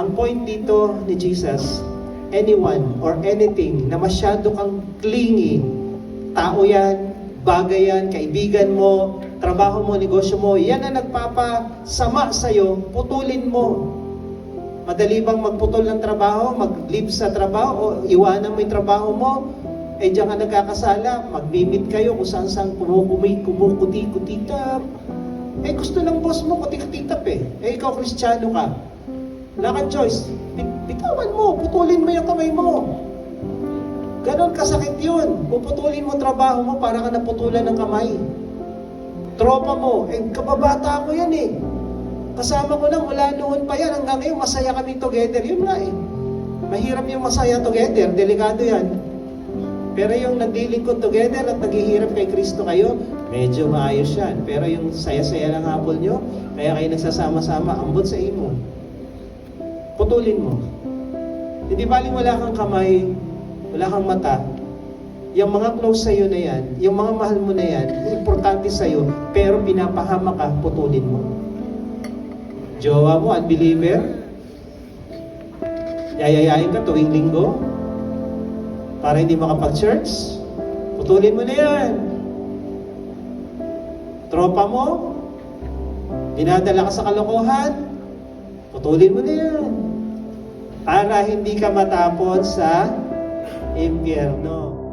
Ang point dito ni Jesus, anyone or anything na masyado kang clingy, tao yan, bagay yan, kaibigan mo, trabaho mo, negosyo mo, yan ang nagpapasama sa'yo, putulin mo. Madali bang magputol ng trabaho, mag-leave sa trabaho, o iwanan mo yung trabaho mo, eh diyan ka nagkakasala, mag-meet kayo kung saan saan kumukumit, kumukuti-kutitap. Eh gusto ng boss mo, kutikatitap eh. Eh ikaw kristyano ka. Wala kang choice. Bit- Bitawan mo, putulin mo yung kamay mo. Ganon kasakit yun. Puputulin mo trabaho mo para ka naputulan ng kamay. Tropa mo, eh kababata ko yan eh. Kasama ko lang, wala noon pa yan. Hanggang ngayon, masaya kami together. Yun nga eh. Mahirap yung masaya together. Delikado yan. Pero yung naglilingkod together at naghihirap kay Kristo kayo, medyo maayos yan. Pero yung saya-saya ng hapon nyo, kaya kayo nagsasama-sama, ambot sa imo. Putulin mo. Hindi baling wala kang kamay, wala kang mata. Yung mga close sa'yo na yan, yung mga mahal mo na yan, importante sa'yo, pero pinapahama ka, putulin mo. Jowa mo, unbeliever, yayayain ka tuwing linggo, para hindi makapag-church, putulin mo na yan. Tropa mo, dinadala ka sa kalokohan, putulin mo na yan. Para hindi ka matapon sa impyerno.